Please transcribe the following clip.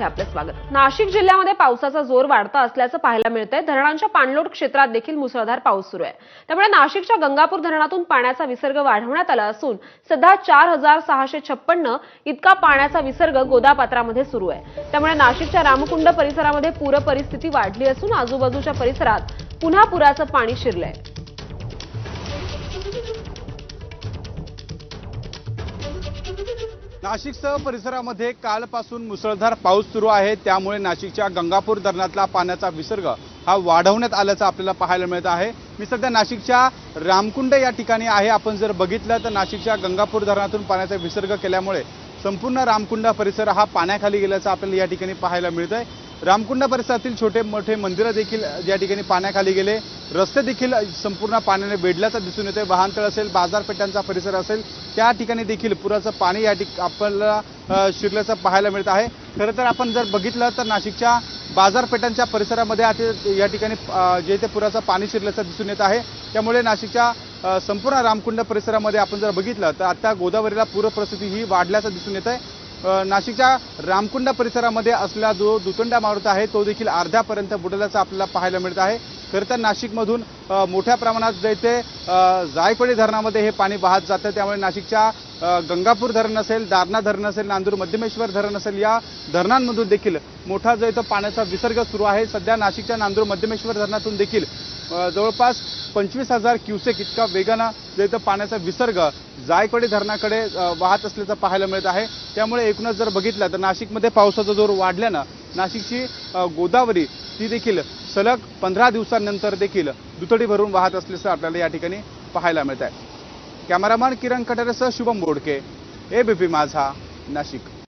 मध्ये आपलं स्वागत. नाशिक जिल्ह्यामध्ये पावसाचा जोर वाढता असल्याचं पाहायला मिळतंय. धरणांच्या पाणलोट क्षेत्रात देखील मुसळधार पाऊस सुरू आहे. त्यामुळे नाशिकच्या गंगापूर धरणातून पाण्याचा विसर्ग वाढवण्यात आला असून सध्या चार हजार सहाशे छप्पन्न इतका पाण्याचा विसर्ग गोदापात्रामध्ये सुरू आहे. त्यामुळे नाशिकच्या रामकुंड परिसरामध्ये पूर परिस्थिती वाढली असून आजूबाजूच्या परिसरात पुन्हा पुराचं पाणी शिरलंय. नाशिकसह परिसरामध्ये कालपासून मुसळधार पाऊस सुरू आहे. त्यामुळे नाशिकच्या गंगापूर धरणातला पाण्याचा विसर्ग हा वाढवण्यात आल्याचं आपल्याला पाहायला मिळत आहे. मी सध्या नाशिकच्या रामकुंड या ठिकाणी आहे. आपण जर बघितलं तर नाशिकच्या गंगापूर धरणातून पाण्याचा विसर्ग केल्यामुळे संपूर्ण रामकुंड परिसर हा पाण्याखाली गेल्याचं आपल्याला या ठिकाणी पाहायला मिळत आहे रामकुंड परिसरातील छोटे मोठे मंदिरं देखील या ठिकाणी पाण्याखाली गेले. रस्ते देखील संपूर्ण पाण्याने वेढल्याचं दिसून येते वाहनतळ असेल बाजारपेठांचा परिसर असेल त्या ठिकाणी देखील पुराचं पाणी या ठिक आपल्याला शिरल्याचं पाहायला मिळत आहे. खरं तर आपण जर बघितलं तर नाशिकच्या बाजारपेठांच्या परिसरामध्ये आता या ठिकाणी जे ते पुराचं पाणी शिरल्याचं दिसून येत आहे. त्यामुळे नाशिकच्या संपूर्ण रामकुंड परिसरामध्ये आपण जर बघितलं तर आता गोदावरीला पूरपरिस्थिती ही वाढल्याचं दिसून येत आहे नाशिकच्या रामकुंड परिसरामध्ये असलेला जो दुतंडा मारुत आहे तो देखील अर्ध्यापर्यंत बुडल्याचं आपल्याला पाहायला मिळत आहे. खरं तर नाशिकमधून मोठ्या प्रमाणात जे ते जायकवाडी धरणामध्ये हे पाणी वाहत जातं. त्यामुळे नाशिकच्या गंगापूर धरण असेल दारणा धरण असेल नांदूर मध्यमेश्वर धरण असेल या धरणांमधून देखील मोठा जो इथं पाण्याचा विसर्ग सुरू आहे. सध्या नाशिकच्या नांदूर मध्यमेश्वर धरणातून देखील जवळपास पंचवीस हजार क्युसेक इतका वेगानं जे इथं पाण्याचा विसर्ग जायकवाडी धरणाकडे वाहत असल्याचं पाहायला मिळत आहे. त्यामुळे एकूणच जर बघितलं तर नाशिकमध्ये पावसाचा जोर वाढल्यानं नाशिकची गोदावरी ती देखील सलग पंधरा दिवसांनंतर देखील दुथडी भरून वाहत असल्याचं आपल्याला या ठिकाणी पाहायला मिळत आहे कॅमेरामॅन किरण कटारेसह शुभम बोडके पी माझा नाशिक.